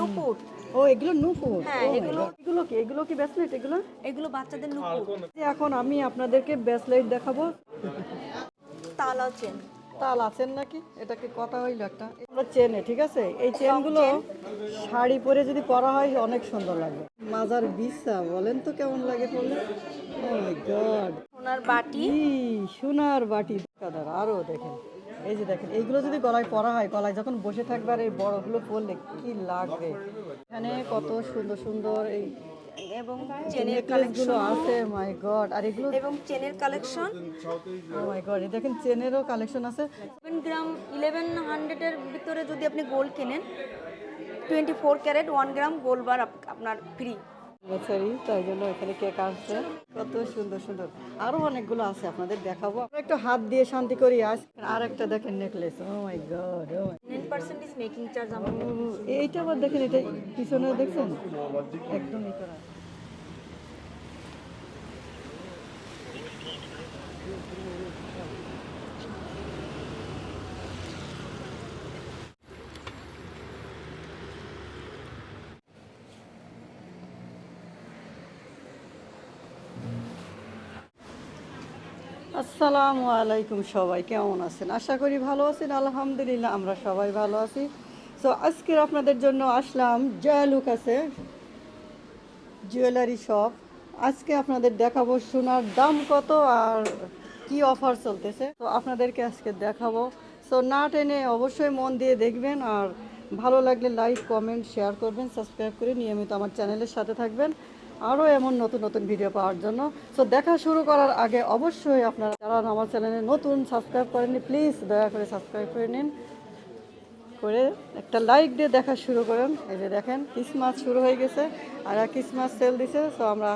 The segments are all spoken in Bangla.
নুপুর। ও এগুলো নুপুর? হ্যাঁ, Oh এগুলো- এগুলো কি? এগুলো কি ব্রেসলেট এগুলো? এগুলো বাচ্চাদের নুপুর। এখন আমি আপনাদেরকে ব্রেসলেট দেখাবো। তালা চেন তাল আছেন নাকি? এটা কি কথা হইল একটা? আমরা চেনে ঠিক আছে? এই চেনগুলো শাড়ি পরে যদি পরা হয় অনেক সুন্দর লাগে। মাজার বিছা বলেন তো কেমন লাগে বললে ও মাই গড সোনার বাটি। সোনার বাটি। দাদা আরও দেখেন। এই যে দেখেন এইগুলো যদি গলায় পরা হয় গলায় যখন বসে থাকবে আর এই বড়গুলো পরলে কি লাগবে? এখানে কত সুন্দর সুন্দর এই এবং চেনের কালেকশন আছে মাই গড আর এগুলো এবং চেনের কালেকশন ও মাই গড এই দেখেন চেনেরও কালেকশন আছে। সেভেন গ্রাম ইলেভেন হান্ড্রেডের ভিতরে যদি আপনি গোল্ড কেনেন twenty four carat one gram gold bar up- আপনার ফ্রি বেচারি তাই জন্য এখানে কেক আসছে। কত সুন্দর সুন্দর। আরও অনেকগুলো আছে আপনাদের দেখাবো। আমরা একটু হাত দিয়ে শান্তি করি আজ। আর একটা দেখেন নেকলেস ও মাই গড ও এইটা আবার দেখেন এটা পিছনে দেখছেন? একদমই করা। আসসালামু আলাইকুম সবাই, কেমন আছেন? আশা করি ভালো আছেন, আলহামদুলিল্লাহ আমরা সবাই ভালো আছি। সো আজকে আপনাদের জন্য আসলাম জয়ালুক আছে জুয়েলারি শপ আজকে আপনাদের দেখাবো সোনার দাম কত আর কি অফার চলতেছে। তো আপনাদেরকে আজকে দেখাবো। সো না টেনে অবশ্যই মন দিয়ে দেখবেন আর ভালো লাগলে লাইক কমেন্ট শেয়ার করবেন সাবস্ক্রাইব করে নিয়মিত আমার চ্যানেলের সাথে থাকবেন। আরও এমন নতুন নতুন ভিডিও পাওয়ার জন্য। সো দেখা শুরু করার আগে অবশ্যই আপনারা যারা আমার চ্যানেলে নতুন সাবস্ক্রাইব করেননি প্লিজ দয়া করে সাবস্ক্রাইব করে নিন। করে একটা লাইক দিয়ে দেখা শুরু করেন। এই যে দেখেন ক্রিসমাস শুরু হয়ে গেছে। আর ক্রিসমাস সেল দিছে। সো আমরা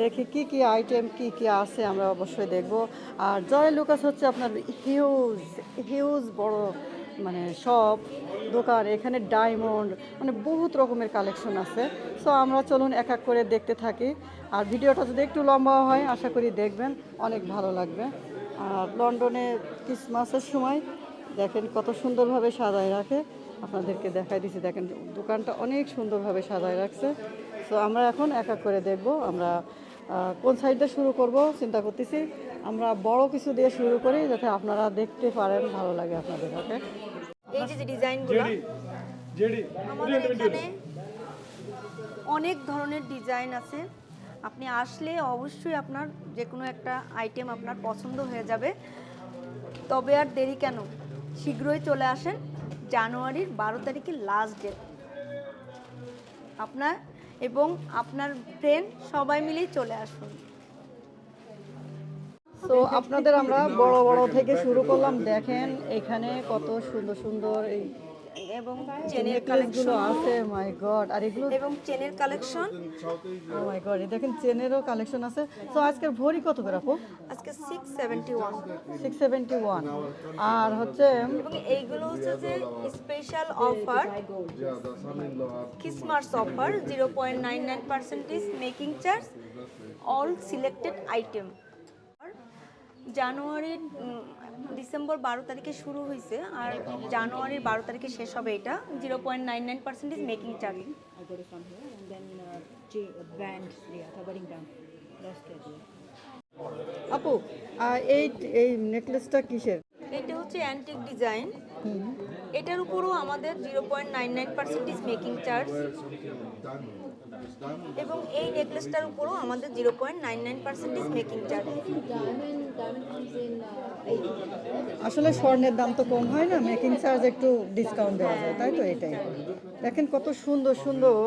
দেখি কি কি আইটেম কি কি আছে, আমরা অবশ্যই দেখব। আর জয় লুকাস হচ্ছে আপনার হিউজ হিউজ বড় মানে সব দোকান, এখানে ডায়মন্ড মানে বহুত রকমের কালেকশন আছে। সো আমরা চলুন এক এক করে দেখতে থাকি। আর ভিডিওটা যদি একটু লম্বা হয়, আশা করি দেখবেন অনেক ভালো লাগবে। আর লন্ডনে ক্রিসমাসের সময় দেখেন কত সুন্দরভাবে সাজায় রাখে। আপনাদেরকে দেখাই দিছি, দেখেন দোকানটা অনেক সুন্দরভাবে সাজায় রাখছে। সো আমরা এখন এক এক করে দেখব। আমরা কোন সাইডটা শুরু করব, চিন্তা করতেছি। আমরা বড় কিছু দিয়ে শুরু করি যাতে আপনারা দেখতে পারেন ভালো লাগে আপনাদের ওকে? এই যে যে ডিজাইনগুলো আমাদের এখানে অনেক ধরনের ডিজাইন আছে। আপনি আসলে অবশ্যই আপনার যে কোনো একটা আইটেম আপনার পছন্দ হয়ে যাবে। তবে আর দেরি কেন? শীঘ্রই চলে আসেন জানুয়ারির বারো তারিখে লাস্ট ডেট আপনার এবং আপনার ফ্রেন্ড সবাই মিলেই চলে আসুন। তো আপনাদের আমরা বড় বড় থেকে শুরু করলাম। দেখেন এখানে কত সুন্দর সুন্দর এই এবং চেনের কালেকশন আছে মাই গড আর এগুলো এবং চেনের কালেকশন ও মাই গড দেখেন চেনেরও কালেকশন আছে। তো আজকের ভরি কত করে আপু? আজকে six seventy one six seventy one আর হচ্ছে এইগুলো হচ্ছে যে special offer Christmas offer zero point nine nine percentage making charge all selected item জানুয়ারির উম, ডিসেম্বর বারো তারিখে শুরু হয়েছে আর জানুয়ারির বারো তারিখে শেষ হবে এটা zero point nine nine percentage making charge. আপু এই নেকলেসটা কিসের এটা হচ্ছে অ্যান্টিক ডিজাইন এটার উপরও আমাদের zero point nine nine percentage making charge এবং এই নেকলেসটার উপরও আমাদের zero point nine nine percentage making charge আসলে স্বর্ণের দাম তো কম হয় না মেকিং চার্জ একটু ডিসকাউন্ট দেওয়া যায় তাই তো এটাই। দেখেন কত সুন্দর সুন্দর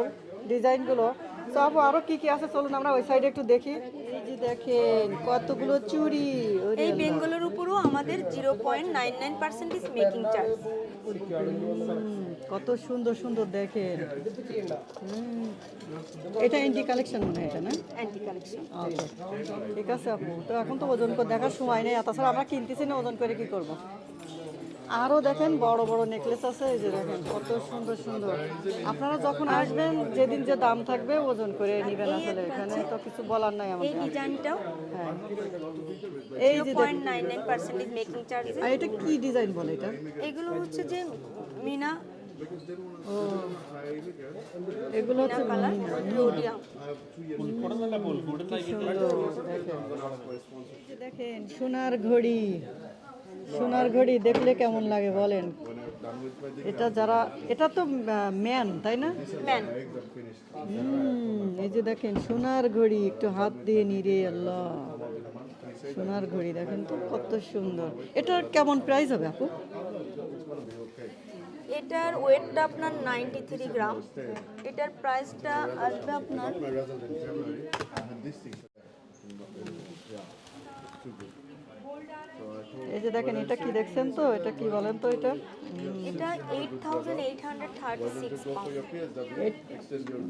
ডিজাইনগুলো। তো আপু আরও কি কি আছে? চলুন আমরা ওই সাইডে একটু দেখি। এই যে দেখেন কতগুলো চুড়ি। এই বেঙ্গলের আমাদের zero point nine nine percentage making charge কত সুন্দর সুন্দর দেখেন। এটা এন্টি কালেকশন মনে হয় এটা না? অ্যান্টি কালেকশন আচ্ছা, ঠিক আছে আপু। তো এখন তো ওজন করে দেখার সময় নেই তাছাড়া আমরা কিনতেছি না ওজন করে কি করব? আরও দেখেন বড় বড় নেকলেস আছে এই যে দেখেন কত সুন্দর সুন্দর। আপনারা যখন আসবেন যেদিন যে দাম থাকবে ওজন করে নেবেন আসলে এখানে। তো কিছু বলার নাই আমাদের। এই ডিজাইনটাও হ্যাঁ। এই যে point nine nine percentage making charge আর এটা কি ডিজাইন বলে এটা? এগুলো হচ্ছে যে মিনা। এগুলো হচ্ছে দেখেন সোনার ঘড়ি। সোনার ঘড়ি দেখলে কেমন লাগে বলেন? এটা যারা এটা তো ম্যান তাই না? ম্যান। এই যে দেখেন সোনার ঘড়ি একটু হাত দিয়ে নিরে আল্লাহ। সোনার ঘড়ি দেখেন তো কত সুন্দর। এটার কেমন প্রাইস হবে আপু? এটার ওয়েটটা আপনার নাইনটি থ্রি গ্রাম এটার প্রাইসটা আসবে আপনার এই যে দেখেন এটা কি দেখছেন তো? এটা কি বলেন তো এটা? এটা eight thousand eight hundred thirty six এ-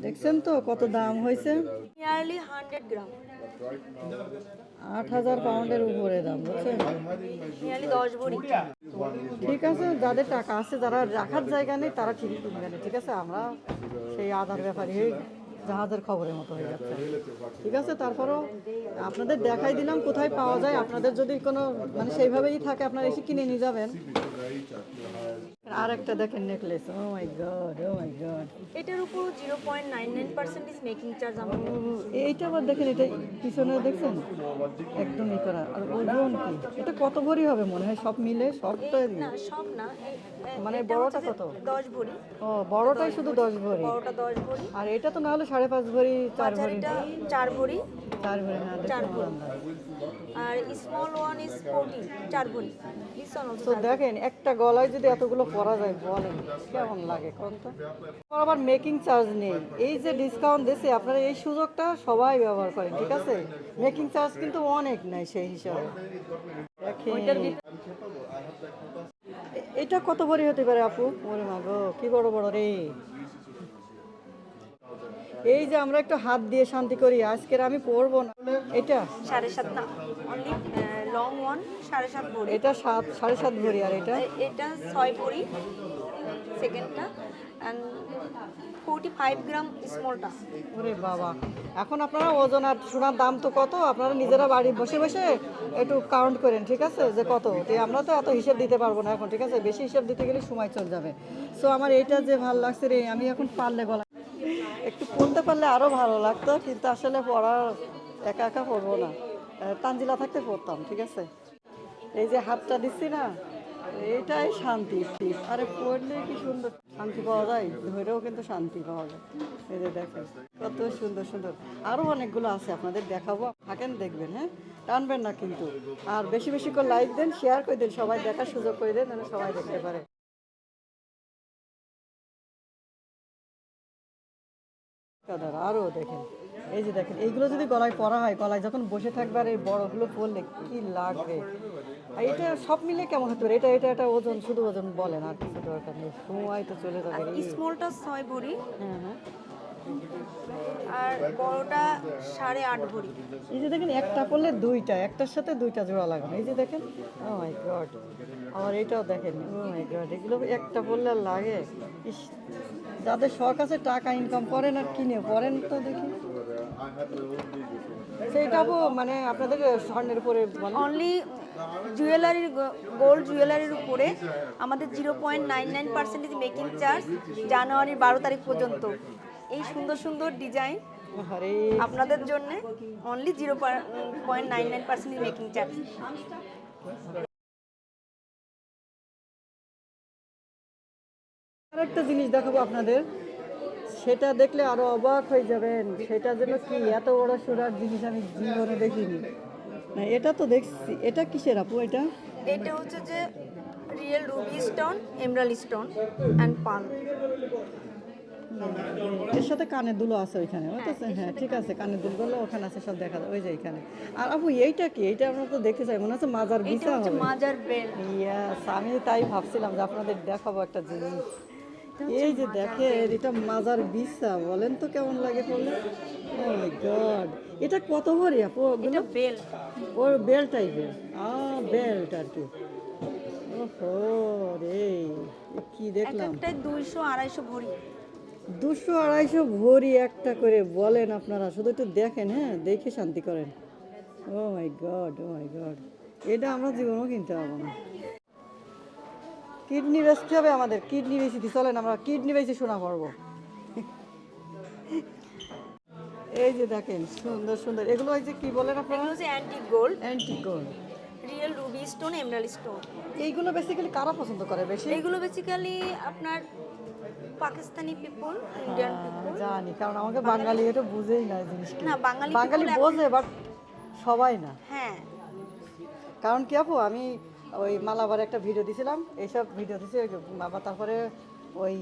দেখছেন তো কত দাম হয়েছে? নিয়ারলি হান্ড্রেড গ্রাম আট হাজার পাউন্ডের উপরে দাম বুঝছেন? নিয়ারলি দশ ভরি। ঠিক আছে যাদের টাকা আছে যারা রাখার জায়গা নেই তারা ঠিকই কিনবে ঠিক আছে? আমরা সেই আধার ব্যাপারে জাহাজের খবরের মতো হয়ে যাচ্ছে। ঠিক আছে তারপরও আপনাদের দেখাই দিলাম কোথায় পাওয়া যায়। আপনাদের যদি কোনো মানে সেইভাবেই থাকে আপনারা এসে কিনে নিয়ে যাবেন। আর একটা দেখেন necklace oh my god oh my god এটার উপর zero point nine nine percentage making charge আমরা এইটা আবার দেখেন এটা পিছনে দেখছেন? একদম ই করা। আর ওজন কি? এটা কত ভরি হবে মনে হয়? সব মিলে সবটাই না সব না মানে এটা বড়টা কত? দশ ভরি। ও বড়টাই শুধু দশ ভরি? বড়টা দশ ভরি। আর এটা তো না হলে সাড়ে পাঁচ ভরি চার ভরি? চার ভরি। চার ভরি হ্যাঁ চার ভরি। আর স্মল ওয়ান ইজ ফোরটিন চার ভরি। তো দেখেন একটা গলায় যদি এতগুলো পরা যায় বলেন কেমন লাগে কোন তো? আমার আবার মেকিং চার্জ নেই। এই যে ডিসকাউন্ট দিছে আপনারা এই সুযোগটা সবাই ব্যবহার করেন ঠিক আছে? মেকিং চার্জ কিন্তু অনেক নাই সেই হিসাবে। দেখেন এটা কত ভরি হতে পারে আপু? ওরে মা গো কি বড় বড় রে। এই যে আমরা একটু হাত দিয়ে শান্তি করি আজকের আমি পরবো না। এটা? সাড়ে সাত না অনলি লং ওয়ান সাড়ে সাত ভরি। এটা সাত সাড়ে সাত ভরি আর এটা? এটা ছয় ভরি সেকেন্ডটা অ্যান্ড ফোরটি ফাইভ গ্রাম স্মলটা ওরে বাবা। এখন আপনারা ওজন আর সোনার দাম তো কত? আপনারা নিজেরা বাড়ি বসে বসে একটু কাউন্ট করেন, ঠিক আছে? যে কত? আমরা তো এত হিসেব দিতে পারব না এখন, ঠিক আছে? বেশি হিসেব দিতে গেলে সময় চলে যাবে। সো আমার এইটা যে ভালো লাগছে রে, আমি এখন পারলে গলা একটু পড়তে পারলে আরও ভালো লাগতো, কিন্তু আসলে পড়ার একা একা পড়ব না। তানজিলা থাকতে পড়তাম, ঠিক আছে? এই যে হাতটা দিচ্ছি না এটাই শান্তি আরে পড়লে কি সুন্দর শান্তি পাওয়া যায়? ধরেও কিন্তু শান্তি পাওয়া যায়। এই যে দেখেন, কত সুন্দর সুন্দর। আরও অনেকগুলো আছে, আপনাদের দেখাবো। থাকেন, দেখবেন হ্যাঁ? টানবেন না কিন্তু। আর বেশি বেশি করে লাইক দেন শেয়ার করে দেন, সবাই দেখার সুযোগ করে দেন, যেন সবাই দেখতে পারে। আরও দেখেন। এই যে দেখেন এইগুলো যদি গলায় পরা হয় গলায় যখন বসে থাকবে আর এই বড়গুলো পরলে কি লাগবে? আর এটা সব মিলে কেমন হতে পারে? এটা এটা এটা ওজন শুধু ওজন বলেন আর কিছু দরকার নেই। সময় তো চলে যাবে। স্মলটা ছয় ভরি। হ্যাঁ হ্যাঁ আর বড়টা সাড়ে আট ভরি। এই যে দেখেন একটা পরলে দুইটা একটার সাথে দুইটা জোড়া লাগানো। এই যে দেখেন ও মাই গড আর এটাও দেখেন ও মাই গড এগুলো একটা পরলে লাগে? ইস যাদের শখ আছে টাকা ইনকাম করেন আর কিনে পরেন তো দেখি। সেইটাও মানে আপনাদের স্বর্ণের উপরে অনলি জুয়েলারির গোল্ড জুয়েলারির উপরে আমাদের zero point nine nine percentage making charge জানুয়ারির বারো তারিখ পর্যন্ত। এই সুন্দর সুন্দর ডিজাইন আপনাদের জন্য only zero point nine nine percentage making charge আর একটা জিনিস দেখাবো আপনাদের। সেটা দেখলে আরও অবাক হয়ে যাবেন। সেটা যেন কি এত বড় সুরার জিনিস আমি জীবনে দেখিনি। না এটা তো দেখছি। এটা কিসের আপু এটা? এটা হচ্ছে যে real ruby stone emerald stone and pearl এর সাথে কানের দুলো আছে ওইখানে ওই তো হ্যাঁ ঠিক আছে কানের দুলগুলো ওখানে আছে সব দেখা যায়। ওই যে এখানে। আর আপু এইটা কি? এইটা আমরা তো দেখতে চাই মনে হচ্ছে মাজার এটা বিছা হচ্ছে হবে মাজার বেল ইয়াস আমি তাই ভাবছিলাম যে আপনাদের দেখাবো একটা জিনিস। এই যে দেখেন এটা মাজার বিছা বলেন তো কেমন লাগে বললে ও মাই গড এটা কত ভরি আপু? ওগুলো? এটা বেল ওর বেল টাইপের আ বেল্ট আর কি। ওহো রে কি দেখলাম? একটাই দুইশো আড়াইশো ভরি। দুশো আড়াইশো ভরি একটা করে বলেন আপনারা শুধু একটু দেখেন হ্যাঁ? দেখে শান্তি করেন। ও my god oh my god এটা আমরা জীবনেও কিনতে পারব না। কিডনি বেচতে হবে আমাদের কিডনি বেশি চলেন আমরা কিডনি বেশি শোনা পড়ব এই যে দেখেন সুন্দর সুন্দর। এগুলো হয়েছে কি বলেন আপনারা? এগুলো হচ্ছে antique gold anti gold real ruby stone emerald stone এইগুলো বেসিক্যালি কারা পছন্দ করে বেশি? এগুলো বেসিক্যালি আপনার পাকিস্তানি পিপল ইন্ডিয়ান পিপল জানি কারণ আমাকে বাঙালি এটা বুঝেই না জিনিসটা। না, বাঙালি বাঙালি বোঝে বাট সবাই না। হ্যাঁ। কারণ কি আপু আমি ওই মালাবার একটা ভিডিও দিছিলাম এইসব ভিডিও দিছি বাবা তারপরে ওই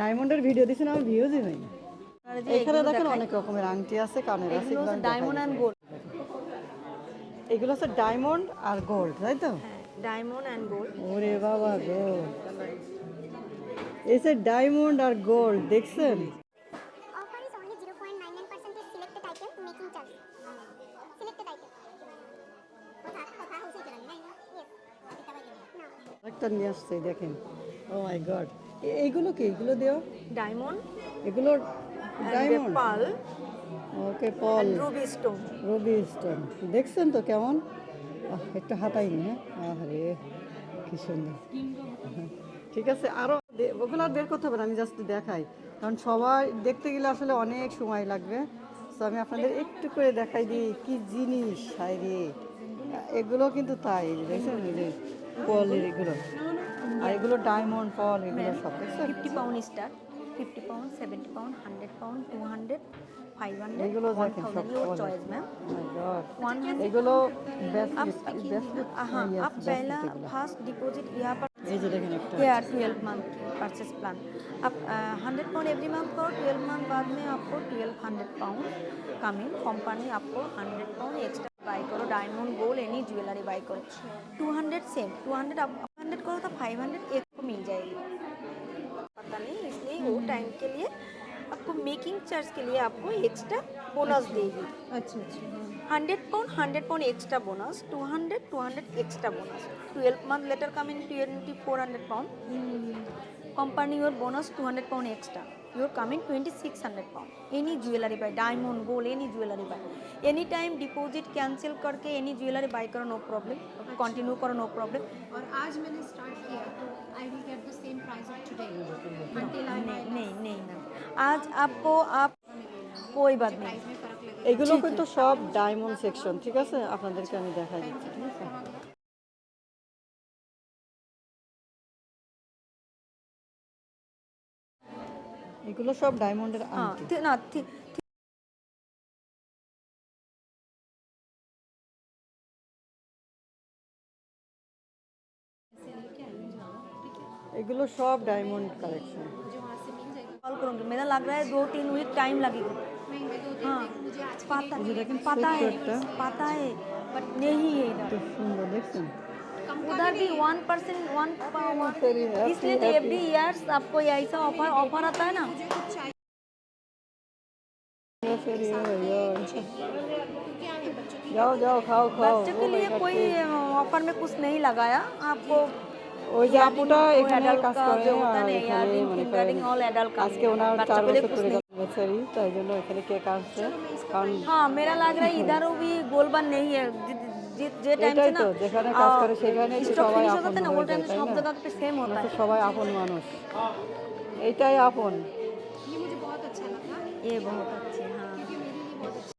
ডায়মন্ডের ভিডিও দিছিলাম আমি ভিউজই হয়নি এখানে দেখেন অনেক রকমের আংটি আছে কানের আছে ডায়মন্ড। অ্যান্ড গোল্ড এগুলো হচ্ছে ডায়মন্ড আর গোল্ড তাই তো? হ্যাঁ ডায়মন্ড অ্যান্ড গোল্ড ওরে বাবা গো। এসে ডায়মন্ড আর গোল্ড দেখছেন? একটা নিয়ে আসছে দেখেন। ও মাই গড এইগুলো কি? এগুলো দেও ডায়মন্ড। এগুলো diamond? Pearl. Okay pearl. Ruby stone ruby stone দেখছেন তো কেমন? একটু হাতাই নি হ্যাঁ। আরে কি সুন্দর। ঠিক আছে আরও ওগুলো আর বের করতে হবে না আমি জাস্ট দেখাই। কারণ সবাই দেখতে গেলে আসলে অনেক সময় লাগবে। তো আমি আপনাদের একটু করে দেখাই দিই কি জিনিস হাই রে। এগুলো কিন্তু তাই এই দেখছেন? এই যে পলের এগুলো আর এগুলো ডায়মন্ড পল এগুলো সব দেখছেন fifty pound star fifty pound seventy pound hundred pound two hundred five hundred এগুলো ওয়ান দেখেন সব thousand your Paul choice ma'am my God one এগুলো आप ব্যাসলেট ব্যাসলেট हाँ आप पहला फर्स्ट डिपॉजिट यहाँ पर এই যে দেখেন একটা या ट्वेल्व मंथ परचेस प्लान आप हंड्रेड पाउंड एवरी मंथ करो ट्वेल्व मंथ बाद में आपको twelve hundred pound coming company आपको हंड्रेड पाउंड एक्स्ट्रा बाई करो diamond gold any jewellery buy करो two hundred same two hundred आप हंड्रेड करो तो फाइव हंड्रेड एक को मिल जाएगी पता नहीं इसलिए वो टाइम के लिए आपको मेकिंग चार्ज के लिए आपको एक्स्ट्रा बोनस देगी अच्छा अच्छा hundred pound hundred pound extra bonus two hundred two hundred extra bonus twelve month later come in twenty four hundred pound company your bonus 200 pound extra you're coming 2600 pound any jewelry buy diamond gold any jewelry buy any time deposit cancel करके any jewelry buy करो no problem continue करो no problem और आज मैंने स्टार्ट किया तो I will get the same price of today until I नहीं नहीं नहीं मैम आज आपको आप कोई बात नहीं में फर्क लगेगा এগুলো কিন্তু সব ডায়মন্ড সেকশন ঠিক আছে আপনাদেরকে আমি দেখাই দিচ্ছি ঠিক আছে এগুলো সব ডায়মন্ডের हाँ আংটি थी- ना थी- এগুলো সব ডায়মন্ড কালেকশন मुझे वहाँ से मिल जाएगा कॉल करूँगी मेरा लग रहा है दो तीन वीक टाइम लगेगा नहीं मैं दो दिन हाँ में मुझे आज पता मुझे लेकिन पता है सूट करता। पता है बट नहीं है इधर খুব সুন্দর দেখছেন उधर भी वन परसेंट वन तेरी happy, इसलिए तो happy। एवरी ईयर्स आपको ये ऐसा ऑफर ऑफर आता है ना সরি, ও my God। क्या है बच्चों की যাও যাও খাও খাও बच्चों के Oh my लिए God, कोई ऑफर में कुछ नहीं लगाया आपको ওই যে আপুটা वो এখানে adult কাজ का করে जो होता है আর ना এখানে earring, মনে fingering, all করেন adult का আজকে ওনার बच्चों চার के लिए বছর कुछ করে नहीं বেচারি তাই জন্য এখানে কেক আসছে কারণ हाँ मेरा लग रहा है इधर भी गोलबन नहीं है जि- जि- जे टाइम से এটাই ना তো যেখানে কাজ করে সেখানে তো स्टॉक সবাই फिनिश हो আপন जाता है ना वो হয়ে टाइम যায় তাই सब না जगह पे सेम होता আমরা है তো সবাই আপন মানুষ এইটাই আপন ये मुझे बहुत अच्छा लगा ये बहुत अच्छे हाँ क्योंकि मेरे लिए बहुत अच्छा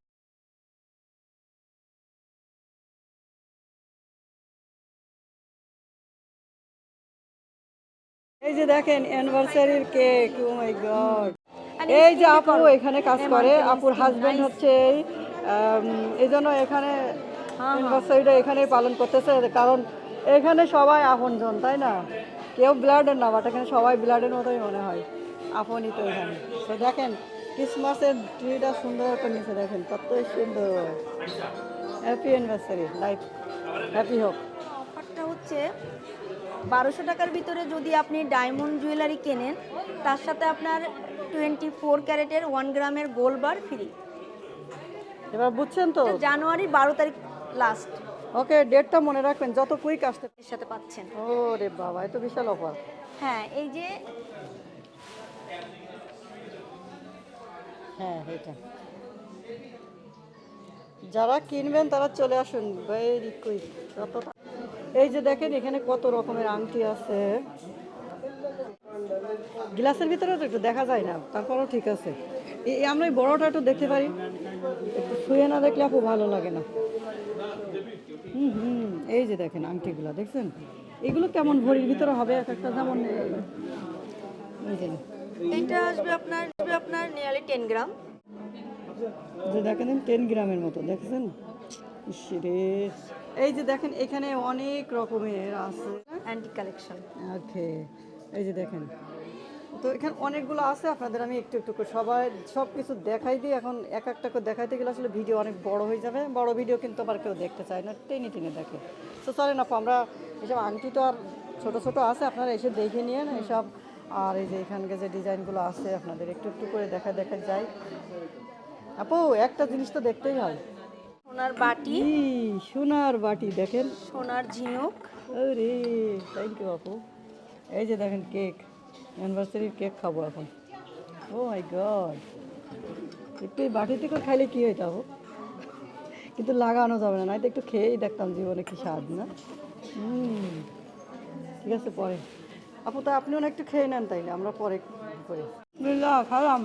এই যে দেখেন অ্যানিভার্সারির cake O my god And এই it's যে really আপু good. এখানে কাজ Emma, করে it's আপুর really হাজবেন্ড nice. হচ্ছে এই আম, এই জন্য এখানে হ্যাঁ। অ্যানিভার্সারিটা এখানেই পালন করতেছে কারণ এখানে সবাই আপনজন তাই না? কেউ ব্লাডের না বাট এখানে সবাই ব্লাডের মতোই মনে হয় আপনই তো এখানে। তো দেখেন ক্রিসমাসের ট্রিটা সুন্দর করে নিচে দেখেন কতই সুন্দর। হ্যাপি অ্যানিভার্সারি লাইফ হ্যাপি হোক অফারটা হচ্ছে বারোশো টাকার ভিতরে যদি আপনি ডায়মন্ড জুয়েলারি কেনেন তার সাথে আপনার টোয়েন্টি ফোর ক্যারেটের ওয়ান গ্রামের গোল্ড বার ফ্রি এবার বুঝছেন তো? জানুয়ারি বারো তারিখ লাস্ট ওকে ডেটটা মনে রাখবেন যত কুইক আসতে এর সাথে পাচ্ছেন। ও রে বাবা এ তো বিশাল অফার হ্যাঁ এই যে হ্যাঁ এটা। যারা কিনবেন তারা চলে আসুন ভেরি কুইক যত এই যে দেখেন এখানে কত রকমের আংটি আছে। গ্লাসের ভিতরে তো একটু দেখা যায় না তারপরেও ঠিক আছে। আমরা এই বড়টা একটু দেখতে পারি। একটু শুয়ে না দেখলে আপু ভালো লাগে না। হুম হুম এই যে দেখেন আংটিগুলো দেখছেন? এগুলো কেমন ভরির ভিতরে হবে? এক একটা যেমন এই যে। এটা আসবে আপনার আসবে আপনার নিয়ারলি টেন গ্রাম। যে দেখেন টেন গ্রামের মতো দেখছেন? রে। এই যে দেখেন এখানে অনেক রকমের আছে। অ্যান্টি কালেকশন ওকে এই যে দেখেন। তো এখানে অনেকগুলো আছে আপনাদের আমি একটু একটু করে সবাই সব কিছু দেখাই দিই। এখন এক একটা করে দেখাইতে গেলে আসলে ভিডিও অনেক বড় হয়ে যাবে। বড় ভিডিও কিন্তু আবার কেউ দেখতে চায় না টেনে টেনে দেখে। তো চলেন আপু আমরা এসব আংটি তো আর ছোট ছোট আছে আপনারা এসে দেখে নিন এসব। আর এই যে এখানকার যে ডিজাইনগুলো আছে আপনাদের একটু একটু করে দেখা দেখা যায়। আপু একটা জিনিস তো দেখতেই হয়। সোনার বাটি। সোনার বাটি দেখেন। সোনার ঝিনুক। আরে থ্যাংক ইউ আপু। এই যে দেখেন কেক। অ্যানিভার্সারির কেক খাব এখন। ও মাই গড একটু এই বাটি থেকে খাইলে কি হইতে আপু কিন্তু লাগানো যাবে না নয়তো একটু খেয়েই দেখতাম জীবনে কি স্বাদ, না? ঠিক আছে, পরে। আপু, তো আপনি একটু খেয়ে নেন তাইলে, আমরা পরে করি। বিসমিল্লাহ খালাম।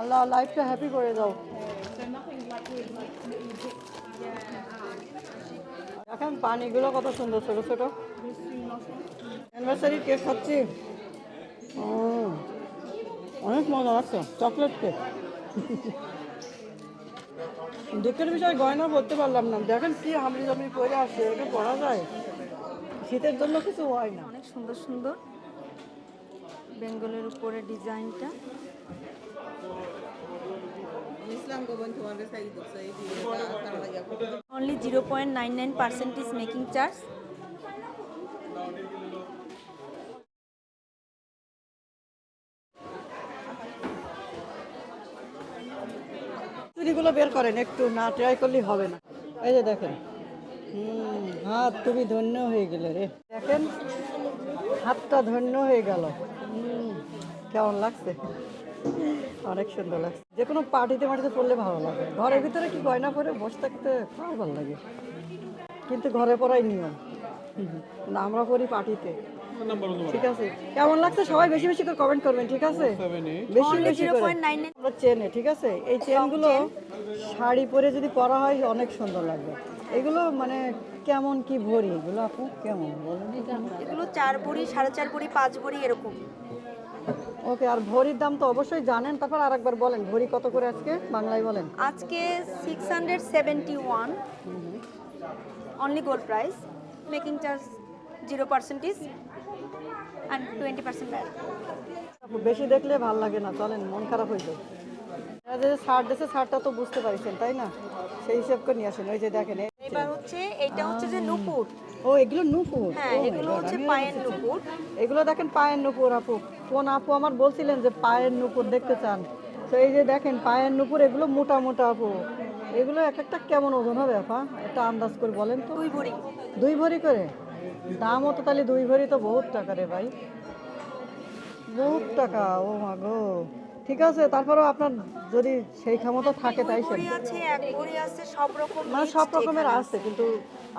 আল্লাহ লাইফটা হ্যাপি করে দাও। এখন পানিগুলো কত সুন্দর, ছোট ছোট। অ্যানিভার্সারি কেক খাচ্ছি। ও অনেক মজা লাগছে চকলেট কেক দুঃখের বিষয় গয়না পরতে পারলাম না। দেখেন কি হামলি জামলি পরে আসছে এটা পরা যায়? শীতের জন্য কিছু হয় না। অনেক সুন্দর সুন্দর। বেঙ্গলের উপরে ডিজাইনটা। Only zero point nine nine percentage making charge বের করেন, একটু না ট্রাই করলেই হবে না। এই যে দেখেন। হাত তুমি ধন্য হয়ে গেলে রে। দেখেন, হাতটা ধন্য হয়ে গেল। কেমন লাগছে? অনেক সুন্দর লাগছে। যে কোনো পার্টিতে মাটিতে পড়লে ভালো লাগে। ঘরের ভিতরে কি গয়না পরে বসে থাকতে কার ভালো লাগে? কিন্তু ঘরে পড়াই নিয়ম। আমরা পড়ি পার্টিতে। ঠিক আছে। কেমন লাগছে? সবাই বেশি বেশি করে কমেন্ট করবেন ঠিক আছে? বেশি বেশি জিরো করে পয়েন্ট নাইন চেনে ঠিক আছে? এই চেনগুলো শাড়ি পরে যদি পরা হয় অনেক সুন্দর লাগবে। এগুলো মানে কেমন কি ভরি? এগুলো আপু কেমন? বলেন। এগুলো চার ভরি সাড়ে চার ভরি পাঁচ ভরি এরকম। ওকে আর ভরির দাম তো অবশ্যই জানেন। তারপর আরেকবার বলেন ভরি কত করে আজকে? বাংলায় বলেন। আজকে six hundred seventy one only gold price making charge zero percentage twenty percent বেশি দেখলে ভালো লাগে না চলেন মন খারাপ হয়ে যায় যে ছাড় দিয়েছে ছাড়টা তো বুঝতে পারছেন তাই না? সেই হিসেব করে নিয়ে আসেন ওই যে দেখেন এবার হচ্ছে এটা হচ্ছে যে নুপুর। ও এগুলো নুপুর? হ্যাঁ এগুলো হচ্ছে পায়ের। নুপুর। এগুলো দেখেন পায়ের নুপুর আপু। কোন আপু আমার বলছিলেন যে পায়ের নুপুর দেখতে চান? তো এই যে দেখেন পায়ের নুপুর এগুলো মোটা মোটা আপু। এগুলো এক একটা কেমন ওজন হবে আপা? আন্দাজ করে বলেন তো। দুই ভরি। দুই ভরি করে? দামও তো তাহলে দুই ভরি তো বহুত টাকা রে ভাই। বহুত টাকা ও মা গো। ঠিক আছে তারপরেও আপনার যদি সেই ক্ষমতা থাকে তাই সে আছে আছে সব রকম মানে সব রকমের আছে কিন্তু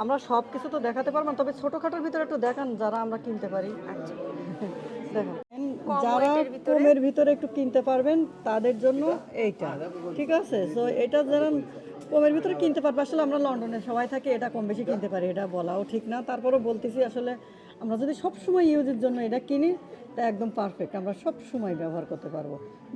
আমরা সব কিছু তো দেখাতে পারব না তবে ছোটখাটোর ভিতরে একটু দেখান যারা আমরা কিনতে পারি। দেখেন যারা কমের ভিতরে একটু কিনতে পারবেন তাদের জন্য এইটা। ঠিক আছে তো এটা যারা কমের ভিতরে কিনতে পারবে। আসলে আমরা লন্ডনে সবাই থাকি এটা কম বেশি কিনতে পারি এটা বলাও ঠিক না। তারপরেও বলতেছি আসলে আমরা যদি সব সময় ইউজের জন্য এটা কিনি তা একদম পারফেক্ট আমরা সব সময় ব্যবহার করতে পারব।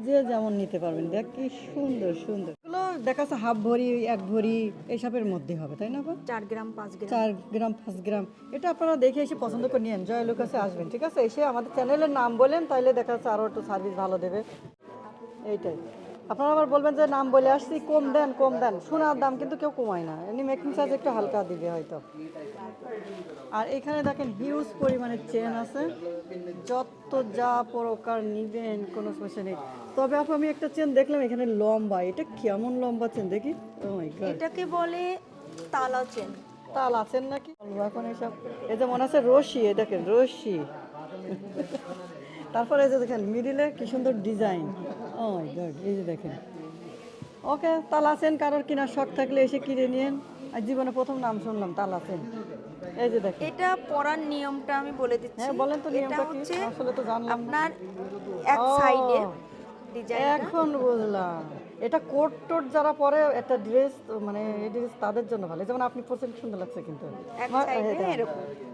যে যেমন নিতে পারবেন। দেখ কি সুন্দর সুন্দর। এগুলো দেখা যাচ্ছে হাফ ভরি এক ভরি এইসবের মধ্যে হবে তাই না চার গ্রাম পাঁচ গ্রাম। চার গ্রাম পাঁচ গ্রাম। এটা আপনারা দেখে এসে পছন্দ করে নিন জয় লুকাসে আসবেন। ঠিক আছে? এসে আমাদের চ্যানেলের নাম বলেন তাহলে দেখা যাচ্ছে আরও একটু সার্ভিস ভালো দেবে। এইটাই। আপনারা আবার বলবেন যে নাম বলে আসছি কম দেন কম দেন। সোনার দাম কিন্তু কেউ কমায় না। এমনি মেকিং চার্জ একটু হালকা দিবে হয়তো। আর এখানে দেখেন হিউজ পরিমাণের চেন আছে। যত যা প্রকার নিবেন কোনো সমস্যা নেই। তবে আপু আমি একটা চেন দেখলাম এখানে লম্বা। এটা কেমন লম্বা চেন দেখি? গড এটাকে বলে তালা চেন তাল আছেন নাকি? এখন এসব এই যে মনে আছে রশি এই দেখেন রশি। তারপরে এই যে দেখেন মিডিলে কি সুন্দর ডিজাইন ও মাই গড এই যে দেখেন। ওকে তালাসেন কারোর কিনার শখ থাকলে এসে কিনে নিন আর জীবনে প্রথম নাম শুনলাম তালাসেন। এই যে দেখেন। এটা পরার নিয়মটা আমি বলে দিচ্ছি। হ্যাঁ, বলেন তো নিয়মটা কি? আসলে তো জানলাম আপনার এক সাইডে ডিজাইন এখন বুঝলাম। এটা কোট টোট যারা পরে একটা ড্রেস মানে এই ড্রেস তাদের জন্য ভালো। যেমন আপনি পরছেন সুন্দর লাগছে কিন্তু?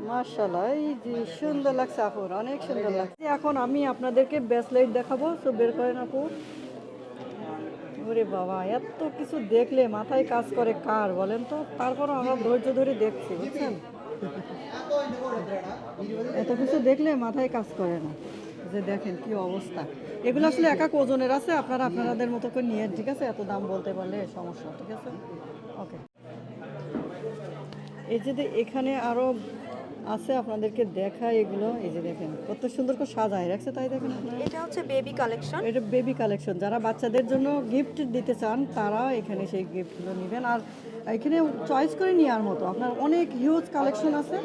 মাশাআল্লাহ এই যে সুন্দর লাগছে আপুর অনেক সুন্দর লাগছে। এখন আমি আপনাদেরকে ব্যাসলাইট দেখাবো তো বের করেন আপু। ওরে বাবা এত কিছু দেখলে মাথায় কাজ করে কার বলেন তো? তারপর আমরা ধৈর্য ধরে দেখছি বুঝছেন? এত কিছু দেখলে মাথায় কাজ করে না। যে দেখেন কি অবস্থা। এগুলো আসলে একা ওজনের আছে আপনারা আপনাদের মতো করে নিয়ে ঠিক আছে? এত দাম বলতে পারলে সমস্যা ঠিক আছে? ওকে এই যে এখানে আরও আছে আপনাদেরকে দেখা এগুলো। এই যে দেখেন কত সুন্দর করে সাজায় রাখছে তাই দেখেন আপনারা। এটা হচ্ছে বেবি কালেকশন এটা বেবি কালেকশন যারা বাচ্চাদের জন্য গিফট দিতে চান তারা এখানে সেই গিফটগুলো নেবেন। আর এখানে চয়েস করে নেওয়ার মতো। আপনার অনেক হিউজ কালেকশন আছে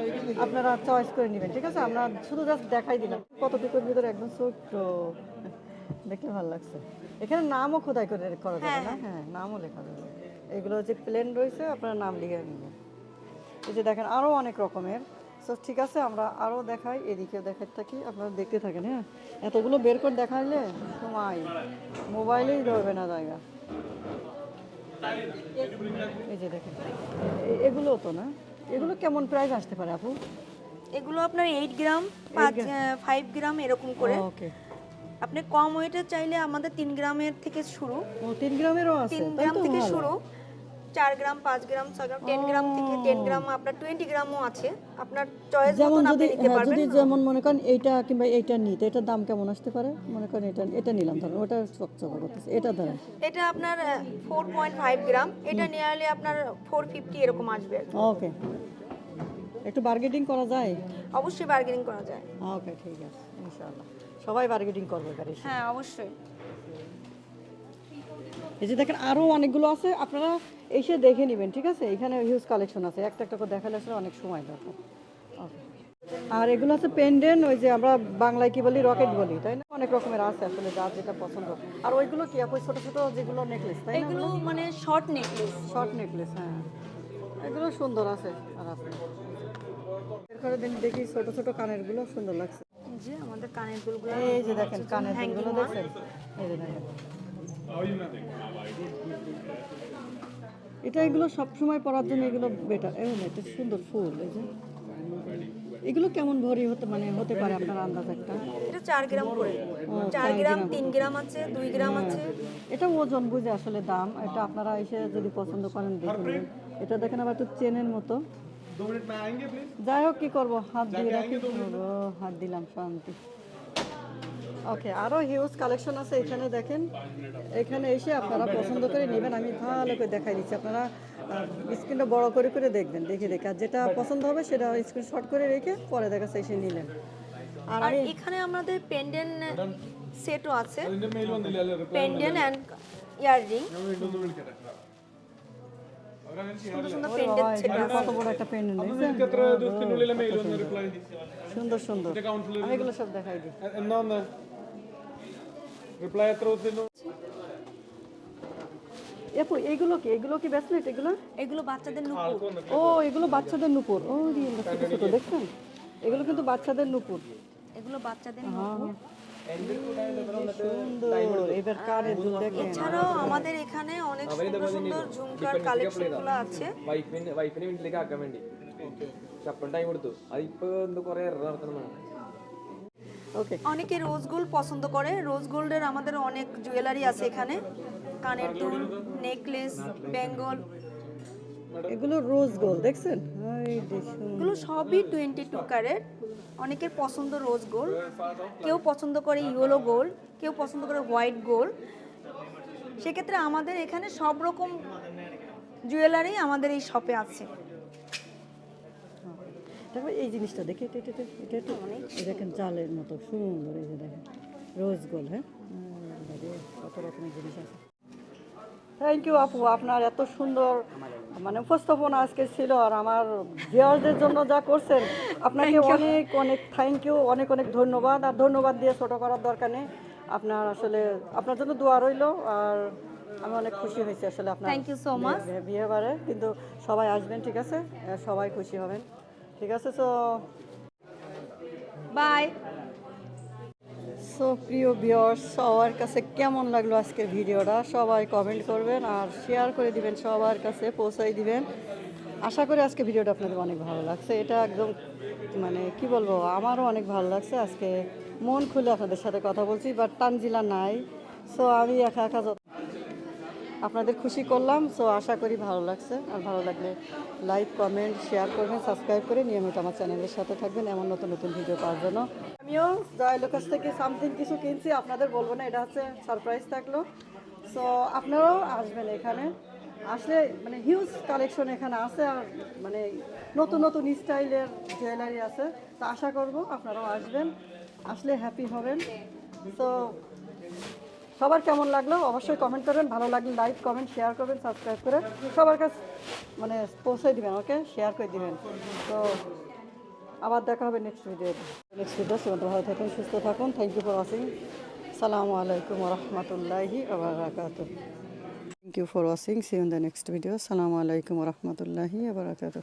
আপনারা চয়েস করে নেবেন ঠিক আছে? আমরা শুধু জাস্ট দেখাই দিলাম। কত কতটুকুর ভিতরে একদম ছোট্ট। দেখলে ভালো লাগছে। এখানে নামও খোদাই করে করা যাবে না? হ্যাঁ। নামও লেখা যাবে। এগুলো যে প্লেন রয়েছে আপনারা নাম লিখে নেবেন। এই যে দেখেন আরও অনেক রকমের। সো ঠিক আছে আমরা আরও দেখাই এদিকে দেখাই থাকি। আপনারা দেখতে থাকেন হ্যাঁ? এতগুলো বের করে দেখাইলে সময়। মোবাইলেই ধরবে না জায়গা। এই যে দেখেন। এগুলো তো না? এগুলো কেমন প্রাইস আসতে পারে আপু? এগুলো আপনার এইট গ্রাম পাঁচ ফাইভ গ্রাম এরকম করে। ওকে আপনি কম ওয়েটের চাইলে আমাদের তিন গ্রামের থেকে শুরু। ও তিন গ্রামেরও আছে। তিন গ্রাম থেকে শুরু। চার গ্রাম পাঁচ গ্রাম ছয় গ্রাম টেন গ্রাম থেকে টেন গ্রাম আপনার টোয়েন্টি গ্রামও আছে। আপনার চয়েস যেমন মতন আপনি যদি নিতে হ্যাঁ, পারবেন। যদি যেমন মনে করেন এইটা কিংবা এইটা নিতে এটার দাম কেমন আসতে পারে? মনে করেন এটা এটা নিলাম ধরুন ওটা চকচকা করতেছে। এটা ধরেন। এটা আপনার ফোর পয়েন্ট ফাইভ গ্রাম। এটা নিয়ে আপনার ফোর ফিফটি এরকম আসবে আর কি। ওকে। একটু বার্গেটিং করা যায়? অবশ্যই বার্গেনিং করা যায়। ওকে ঠিক আছে ইনশাআল্লাহ। সবাই বার্গেটিং করবে গাড়ি হ্যাঁ অবশ্যই। এই যে দেখেন আরও অনেকগুলো আছে আপনারা এসে দেখে নেবেন ঠিক আছে? এখানে হিউজ কালেকশন আছে। একটা একটা করে দেখালে আসলে অনেক সময় দরকার. আর এগুলো আছে পেন্ডেন্ট ওই যে আমরা বাংলায় কি বলি রকেট বলি তাই না? অনেক রকমের আছে আসলে যার যেটা পছন্দ। আর ওইগুলো কি আপু ছোট ছোট যেগুলো নেকলেস তাই না? এগুলো মানে শর্ট নেকলেস শর্ট নেকলেস হ্যাঁ। এগুলো সুন্দর আছে আর আপনি এরপরে দিন দেখি ছোট ছোট কানেরগুলো সুন্দর লাগছে। যে আমাদের কানের দুলগুলো এই যে দেখেন কানের দুলগুলো দেখছেন? এই যে দেখেন। এটা এগুলো সব সময় পরার জন্য এগুলো বেটার এমন একটা সুন্দর ফুল এই যে। এগুলো কেমন ভরি হতে মানে হতে পারে আপনার আন্দাজ একটা? এটা চার গ্রাম করে। চার গ্রাম তিন গ্রাম আছে দুই গ্রাম আছে। এটা ওজন বুঝে আসলে দাম। এটা আপনারা এসে যদি পছন্দ করেন দেখে নেবেন। এটা দেখেন আবার একটু চেনের মতো। যাই হোক কি করব? হাত দিয়ে রাখি। ও, হাত দিলাম শান্তি। ওকে আরও হিউজ কালেকশন আছে এখানে দেখেন। এখানে এসে আপনারা পছন্দ করে নেবেন আমি ভালো করে দেখাই দিচ্ছি। আপনারা স্ক্রিনটা বড় করে করে দেখবেন দেখে দেখে। আর যেটা পছন্দ হবে সেটা স্ক্রিনশট করে রেখে পরে দেখা এসে নিলেন। আর আর এখানে আমাদের পেন্ডেন্ট সেটও আছে। পেন্ডেন্ট অ্যান্ড ইয়াররিং সুন্দর সুন্দর বাবা, পেন্ডেন্ট সেট এটা আছে। কত বড় একটা পেন সুন্দর সুন্দর। আমি এগুলো সব দেখাই দিই। എന്നാ വന്ന് റിപ്ലൈ എത്ര കൊടുത്തിരുന്നു আপু এগুলো কি এগুলো কি ব্যাসলেট এগুলো এগুলো বাচ্চাদের নুপুর ও এগুলো বাচ্চাদের নুপুর ও রিয়েল ছোট ছোট দেখছেন এগুলো কিন্তু বাচ্চাদের নুপুর এগুলো বাচ্চাদের হ্যাঁ, নুপুর সুন্দর এবার কানের দুল দেখেন এছাড়াও আমাদের এখানে অনেক সুন্দর সুন্দর ঝুমকার কালেকশনগুলো আছে വൈഫിന് വൈഫിനെ വീട്ടിലേക്ക് ആക്കാൻ വേണ്ടി പക്ഷെ അപ്പം ടൈം കൊടുത്തു അതിപ്പോ എന്തോ കുറെ എറർ നടത്തണം ওকে অনেকে রোজ গোল্ড পছন্দ করে। রোজ গোল্ডের আমাদের অনেক জুয়েলারি আছে এখানে। কানের দুল নেকলেস বেঙ্গল এগুলো রোজ গোল্ড দেখছেন? এগুলো সবই টোয়েন্টি টু ক্যারেট অনেকের পছন্দ রোজ গোল্ড কেউ পছন্দ করে ইয়েলো গোল্ড কেউ পছন্দ করে হোয়াইট গোল্ড সেক্ষেত্রে আমাদের এখানে সব রকম জুয়েলারি আমাদের এই শপে আছে। তারপর এই জিনিসটা দেখে এটা এটা এটা- এটা দেখেন চালের মতো সুন্দর এই যে দেখেন। রোজ হ্যাঁ? কত রকমের জিনিস আছে। থ্যাংক ইউ আপু আপনার এত সুন্দর মানে উপস্থাপনা আজকে ছিল আর আমার ভিউয়ারদের জন্য যা করছেন আপনাকে অনেক অনেক থ্যাংক ইউ অনেক অনেক ধন্যবাদ। আর ধন্যবাদ দিয়ে ছোট করার দরকার নেই। আপনার আসলে আপনার জন্য দোয়া রইল আর আমি অনেক খুশি হয়েছি আসলে আপনার you so much. বিয়ে- বিয়েবারে কিন্তু সবাই আসবেন ঠিক আছে? সবাই খুশি হবেন। ঠিক আছে সো বাই সো প্রিয় ভিউয়ার্স সবার কাছে কেমন লাগল আজকের ভিডিওটা? সবাই কমেন্ট করবেন আর শেয়ার করে দিবেন সবার কাছে পৌঁছাই দিবেন। আশা করি আজকে ভিডিওটা আপনাদের অনেক ভালো লাগছে। এটা একদম মানে কি বলব আমারও অনেক ভালো লাগছে। আজকে মন খুলে আপনাদের সাথে কথা বলছি বাট তানজিলা নাই। সো আমি একা একা যত- আপনাদের খুশি করলাম সো আশা করি ভালো লাগছে। আর ভালো লাগলে লাইক কমেন্ট শেয়ার করবেন সাবস্ক্রাইব করে নিয়মিত আমার চ্যানেলের সাথে থাকবেন এমন নতুন নতুন ভিডিও পাওয়ার জন্য। আমিও জয়ের কাছ থেকে সামথিং কিছু কিনছি, আপনাদের বলব না, এটা হচ্ছে সারপ্রাইজ থাকল। সো আপনারাও আসবেন এখানে। আসলে মানে হিউজ কালেকশন এখানে আছে, আর মানে নতুন নতুন স্টাইলের জুয়েলারি আছে। তো আশা করব আপনারাও আসবেন, আসলে হ্যাপি হবেন। তো সবার কেমন লাগল? অবশ্যই কমেন্ট করবেন। ভালো লাগলে লাইক কমেন্ট শেয়ার করবেন সাবস্ক্রাইব করে সবার কাছে মানে পৌঁছে দিবেন ওকে শেয়ার করে দিবেন। তো আবার দেখা হবে নেক্সট ভিডিও নেক্সট ভিডিও সেমন্ত ভালো থাকুন, সুস্থ থাকুন। থ্যাংক ইউ ফর ওয়াচিং সালামু আলাইকুম রহমতুল্লাহি আবরাকাত thank you for watching see in the next video সালামু আলাইকুম রহমতুল্লাহি আবরাকাত